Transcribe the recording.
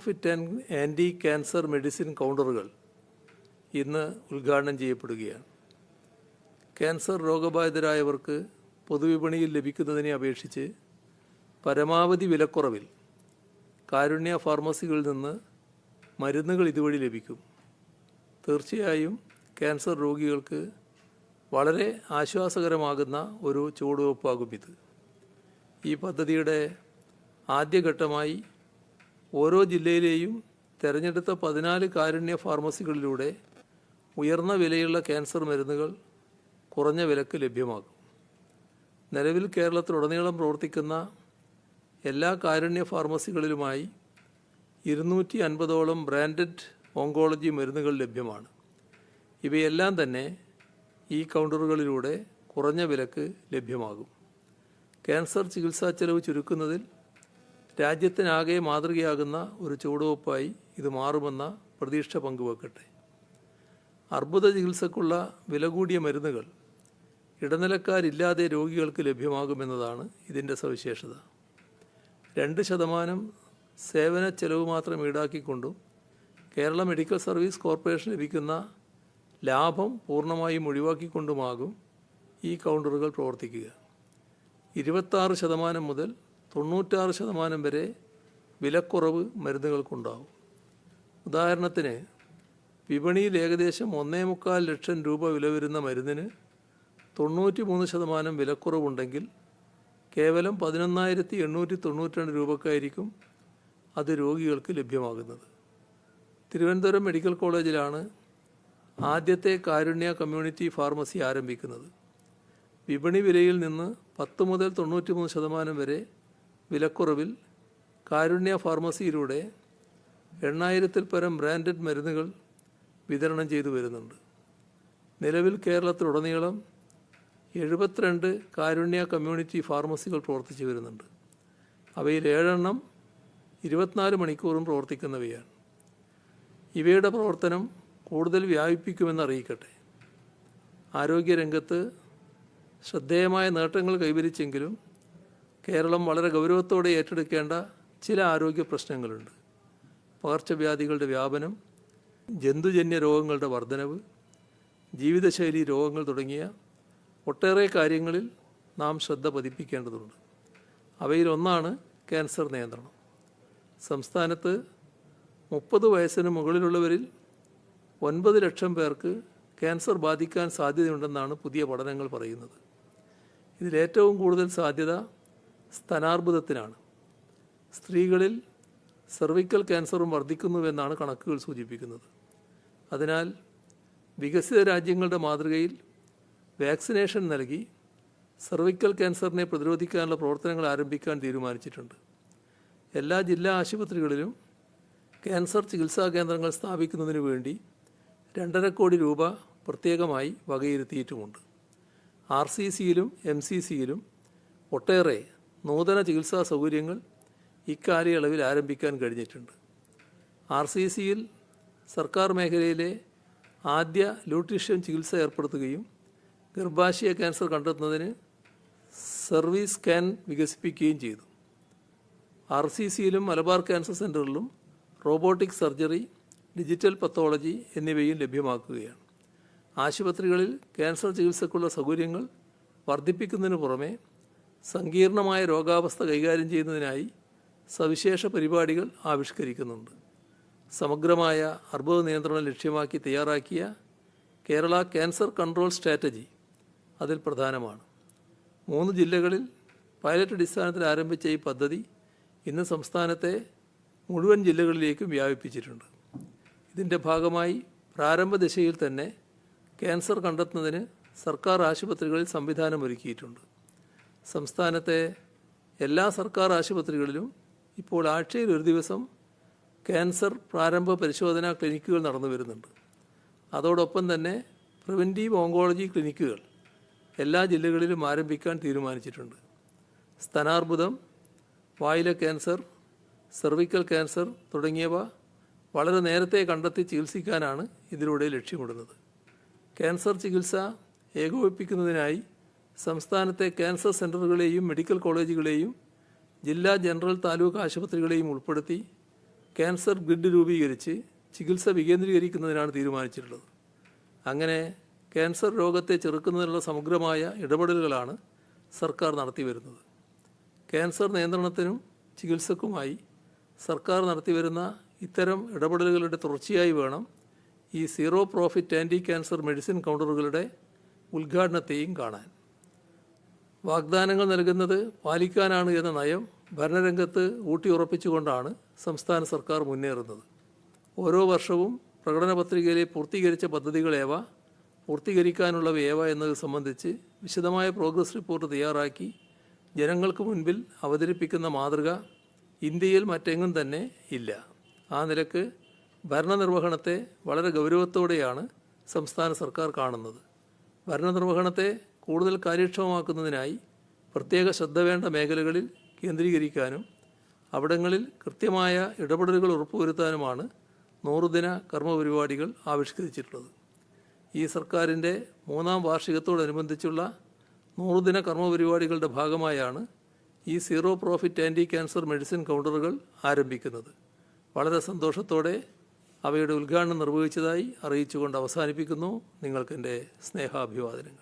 Profit and anti cancer medicine കൗണ്ടറുകൾ ഇന്ന് ഉദ്ഘാടനം ചെയ്യപ്പെടുകയാണ്. ക്യാൻസർ രോഗബാധിതരായവർക്ക് പൊതുവിപണിയിൽ ലഭിക്കുന്നതിനെ അപേക്ഷിച്ച് പരമാവധി വിലക്കുറവിൽ കാരുണ്യ ഫാർമസികളിൽ നിന്ന് മരുന്നുകൾ ഇതുവഴി ലഭിക്കും. തീർച്ചയായും ക്യാൻസർ രോഗികൾക്ക് വളരെ ആശ്വാസകരമാകുന്ന ഒരു ചുവടുവെപ്പാകും ഇത്. ഈ പദ്ധതിയുടെ ആദ്യഘട്ടമായി ഓരോ ജില്ലയിലെയും തിരഞ്ഞെടുത്ത പതിനാല് കാരുണ്യ ഫാർമസികളിലൂടെ ഉയർന്ന വിലയുള്ള ക്യാൻസർ മരുന്നുകൾ കുറഞ്ഞ വിലക്ക് ലഭ്യമാകും. നിലവിൽ കേരളത്തിലുടനീളം പ്രവർത്തിക്കുന്ന എല്ലാ കാരുണ്യ ഫാർമസികളിലുമായി ഇരുന്നൂറ്റി അൻപതോളം ബ്രാൻഡഡ് ഓങ്കോളജി മരുന്നുകൾ ലഭ്യമാണ്. ഇവയെല്ലാം തന്നെ ഈ കൗണ്ടറുകളിലൂടെ കുറഞ്ഞ വിലക്ക് ലഭ്യമാകും. ക്യാൻസർ ചികിത്സാ ചെലവ് ചുരുക്കുന്നതിൽ രാജ്യത്തിനാകെ മാതൃകയാകുന്ന ഒരു ചുവടുവയ്പ്പായി ഇത് മാറുമെന്ന പ്രതീക്ഷ പങ്കുവെക്കട്ടെ. അർബുദ ചികിത്സക്കുള്ള വില കൂടിയ മരുന്നുകൾ ഇടനിലക്കാരില്ലാതെ രോഗികൾക്ക് ലഭ്യമാകുമെന്നതാണ് ഇതിന്റെ സവിശേഷത. രണ്ട് ശതമാനം സേവന ചെലവ് മാത്രം ഈടാക്കിക്കൊണ്ടും കേരള മെഡിക്കൽ സർവീസ് കോർപ്പറേഷൻ ലഭിക്കുന്ന ലാഭം പൂർണമായും ഒഴിവാക്കിക്കൊണ്ടുമാകും ഈ കൗണ്ടറുകൾ പ്രവർത്തിക്കുക. ഇരുപത്താറ് ശതമാനം മുതൽ തൊണ്ണൂറ്റാറ് ശതമാനം വരെ വിലക്കുറവ് മരുന്നുകൾക്കുണ്ടാവും. ഉദാഹരണത്തിന് വിപണിയിൽ ഏകദേശം ഒന്നേ മുക്കാൽ ലക്ഷം രൂപ വില വരുന്ന മരുന്നിന് തൊണ്ണൂറ്റി മൂന്ന് ശതമാനം വിലക്കുറവുണ്ടെങ്കിൽ കേവലം പതിനൊന്നായിരത്തി എണ്ണൂറ്റി തൊണ്ണൂറ്റി രണ്ട് രൂപക്കായിരിക്കും അത് രോഗികൾക്ക് ലഭ്യമാകുന്നത്. തിരുവനന്തപുരം മെഡിക്കൽ കോളേജിലാണ് ആദ്യത്തെ കാരുണ്യ കമ്മ്യൂണിറ്റി ഫാർമസി ആരംഭിക്കുന്നത്. വിപണി വിലയിൽ നിന്ന് പത്ത് മുതൽ തൊണ്ണൂറ്റി മൂന്ന് ശതമാനം വരെ വിലക്കുറവിൽ കാരുണ്യ ഫാർമസിയിലൂടെ എണ്ണായിരത്തിൽ പരം ബ്രാൻഡഡ് മരുന്നുകൾ വിതരണം ചെയ്തു വരുന്നുണ്ട്. നിലവിൽ കേരളത്തിലുടനീളം എഴുപത്തിരണ്ട് കാരുണ്യ കമ്മ്യൂണിറ്റി ഫാർമസികൾ പ്രവർത്തിച്ചു വരുന്നുണ്ട്. അവയിൽ ഏഴെണ്ണം ഇരുപത്തിനാല് മണിക്കൂറും പ്രവർത്തിക്കുന്നവയാണ്. ഇവയുടെ പ്രവർത്തനം കൂടുതൽ വ്യാപിപ്പിക്കുമെന്ന് അറിയിക്കട്ടെ. ആരോഗ്യരംഗത്ത് ശ്രദ്ധേയമായ നേട്ടങ്ങൾ കൈവരിച്ചെങ്കിലും കേരളം വളരെ ഗൗരവത്തോടെ ഏറ്റെടുക്കേണ്ട ചില ആരോഗ്യ പ്രശ്നങ്ങളുണ്ട്. പകർച്ചവ്യാധികളുടെ വ്യാപനം ജന്തുജന്യ രോഗങ്ങളുടെ വർധനവ് ജീവിതശൈലി രോഗങ്ങൾ തുടങ്ങിയ ഒട്ടേറെ കാര്യങ്ങളിൽ നാം ശ്രദ്ധ പതിപ്പിക്കേണ്ടതുണ്ട്. അവയിലൊന്നാണ് ക്യാൻസർ നിയന്ത്രണം. സംസ്ഥാനത്ത് മുപ്പത് വയസ്സിന് മുകളിലുള്ളവരിൽ ഒൻപത് ലക്ഷം പേർക്ക് ക്യാൻസർ ബാധിക്കാൻ സാധ്യതയുണ്ടെന്നാണ് പുതിയ പഠനങ്ങൾ പറയുന്നത്. ഇതിലേറ്റവും കൂടുതൽ സാധ്യത സ്തനാർബുദത്തിനാണ്. സ്ത്രീകളിൽ സെർവിക്കൽ ക്യാൻസറും വർദ്ധിക്കുന്നുവെന്നാണ് കണക്കുകൾ സൂചിപ്പിക്കുന്നത്. അതിനാൽ വികസിത രാജ്യങ്ങളുടെ മാതൃകയിൽ വാക്സിനേഷൻ നൽകി സെർവിക്കൽ ക്യാൻസറിനെ പ്രതിരോധിക്കാനുള്ള പ്രവർത്തനങ്ങൾ ആരംഭിക്കാൻ തീരുമാനിച്ചിട്ടുണ്ട്. എല്ലാ ജില്ലാ ആശുപത്രികളിലും ക്യാൻസർ ചികിത്സാ കേന്ദ്രങ്ങൾ സ്ഥാപിക്കുന്നതിന് വേണ്ടി രണ്ടര കോടി രൂപ പ്രത്യേകമായി വകയിരുത്തിയിട്ടുമുണ്ട്. ആർ സി സിയിലും എം സി സിയിലും ഒട്ടേറെ നൂതന ചികിത്സാ സൗകര്യങ്ങൾ ഇക്കാലയളവിൽ ആരംഭിക്കാൻ കഴിഞ്ഞിട്ടുണ്ട്. ആർ സി സിയിൽ സർക്കാർ മേഖലയിലെ ആദ്യ ലൂട്രീഷ്യൻ ചികിത്സ ഏർപ്പെടുത്തുകയും ഗർഭാശയ ക്യാൻസർ കണ്ടെത്തുന്നതിന് സർവീസ് സ്കാൻ വികസിപ്പിക്കുകയും ചെയ്തു. ആർ സി സിയിലും മലബാർ ക്യാൻസർ സെന്ററിലും റോബോട്ടിക് സർജറി ഡിജിറ്റൽ പത്തോളജി എന്നിവയും ലഭ്യമാക്കുകയാണ്. ആശുപത്രികളിൽ ക്യാൻസർ ചികിത്സക്കുള്ള സൗകര്യങ്ങൾ വർദ്ധിപ്പിക്കുന്നതിന് പുറമെ സങ്കീർണമായ രോഗാവസ്ഥ കൈകാര്യം ചെയ്യുന്നതിനായി സവിശേഷ പരിപാടികൾ ആവിഷ്കരിക്കുന്നുണ്ട്. സമഗ്രമായ അർബുദ നിയന്ത്രണം ലക്ഷ്യമാക്കി തയ്യാറാക്കിയ കേരള ക്യാൻസർ കൺട്രോൾ സ്ട്രാറ്റജി അതിൽ പ്രധാനമാണ്. മൂന്ന് ജില്ലകളിൽ പൈലറ്റ് അടിസ്ഥാനത്തിൽ ആരംഭിച്ച ഈ പദ്ധതി ഇന്ന് സംസ്ഥാനത്തെ മുഴുവൻ ജില്ലകളിലേക്കും വ്യാപിപ്പിച്ചിട്ടുണ്ട്. ഇതിന്റെ ഭാഗമായി പ്രാരംഭ ദശയിൽ തന്നെ ക്യാൻസർ കണ്ടെത്തുന്നതിന് സർക്കാർ ആശുപത്രികളിൽ സംവിധാനം ഒരുക്കിയിട്ടുണ്ട്. സംസ്ഥാനത്തെ എല്ലാ സർക്കാർ ആശുപത്രികളിലും ഇപ്പോൾ ആഴ്ചയിൽ ഒരു ദിവസം ക്യാൻസർ പ്രാരംഭ പരിശോധനാ ക്ലിനിക്കുകൾ നടന്നു വരുന്നുണ്ട്. അതോടൊപ്പം തന്നെ പ്രിവന്റീവ് ഓങ്കോളജി ക്ലിനിക്കുകൾ എല്ലാ ജില്ലകളിലും ആരംഭിക്കാൻ തീരുമാനിച്ചിട്ടുണ്ട്. സ്തനാർബുദം വായിലെ ക്യാൻസർ സെർവിക്കൽ ക്യാൻസർ തുടങ്ങിയവ വളരെ നേരത്തെ കണ്ടെത്തി ചികിത്സിക്കാനാണ് ഇതിലൂടെ ലക്ഷ്യമിടുന്നത്. ക്യാൻസർ ചികിത്സ ഏകോപിപ്പിക്കുന്നതിനായി സംസ്ഥാനത്തെ ക്യാൻസർ സെന്ററുകളെയും മെഡിക്കൽ കോളേജുകളെയും ജില്ലാ ജനറൽ താലൂക്ക് ആശുപത്രികളെയും ഉൾപ്പെടുത്തി ക്യാൻസർ ഗ്രിഡ് രൂപീകരിച്ച് ചികിത്സ വികേന്ദ്രീകരിക്കുന്നതിനാണ് തീരുമാനിച്ചിട്ടുള്ളത്. അങ്ങനെ ക്യാൻസർ രോഗത്തെ ചെറുക്കുന്നതിനുള്ള സമഗ്രമായ ഇടപെടലുകളാണ് സർക്കാർ നടത്തി വരുന്നത് ക്യാൻസർ നിയന്ത്രണത്തിനും ചികിത്സക്കുമായി സർക്കാർ നടത്തിവരുന്ന ഇത്തരം ഇടപെടലുകളുടെ തുടർച്ചയായി വേണം ഈ zero profit anti cancer medicine കൗണ്ടറുകളുടെ ഉദ്ഘാടനത്തെയും കാണാൻ. വാഗ്ദാനങ്ങൾ നൽകുന്നത് പാലിക്കാനാണ് എന്ന നയം ഭരണരംഗത്ത് ഊട്ടിയുറപ്പിച്ചുകൊണ്ടാണ് സംസ്ഥാന സർക്കാർ മുന്നേറുന്നത്. ഓരോ വർഷവും പ്രകടന പത്രികയിലെ പൂർത്തീകരിച്ച പദ്ധതികളേവ പൂർത്തീകരിക്കാനുള്ളവയേവ എന്നത് സംബന്ധിച്ച് വിശദമായ പ്രോഗ്രസ് റിപ്പോർട്ട് തയ്യാറാക്കി ജനങ്ങൾക്ക് മുൻപിൽ അവതരിപ്പിക്കുന്ന മാതൃക ഇന്ത്യയിൽ മറ്റെങ്ങും തന്നെ ഇല്ല. ആ നിലയ്ക്ക് ഭരണനിർവഹണത്തെ വളരെ ഗൗരവത്തോടെയാണ് സംസ്ഥാന സർക്കാർ കാണുന്നത്. ഭരണനിർവഹണത്തെ കൂടുതൽ കാര്യക്ഷമമാക്കുന്നതിനായി പ്രത്യേക ശ്രദ്ധ വേണ്ട മേഖലകളിൽ കേന്ദ്രീകരിക്കാനും അവിടങ്ങളിൽ കൃത്യമായ ഇടപെടലുകൾ ഉറപ്പുവരുത്താനുമാണ് നൂറുദിന കർമ്മപരിപാടികൾ ആവിഷ്കരിച്ചിട്ടുള്ളത്. ഈ സർക്കാരിന്റെ മൂന്നാം വാർഷികത്തോടനുബന്ധിച്ചുള്ള നൂറുദിന കർമ്മപരിപാടികളുടെ ഭാഗമായാണ് ഈ zero profit anti cancer medicine കൗണ്ടറുകൾ ആരംഭിക്കുന്നത്. വളരെ സന്തോഷത്തോടെ അവയുടെ ഉദ്ഘാടനം നിർവഹിച്ചതായി അറിയിച്ചുകൊണ്ട് അവസാനിപ്പിക്കുന്നു. നിങ്ങൾക്കെന്റെ സ്നേഹാഭിവാദനങ്ങൾ.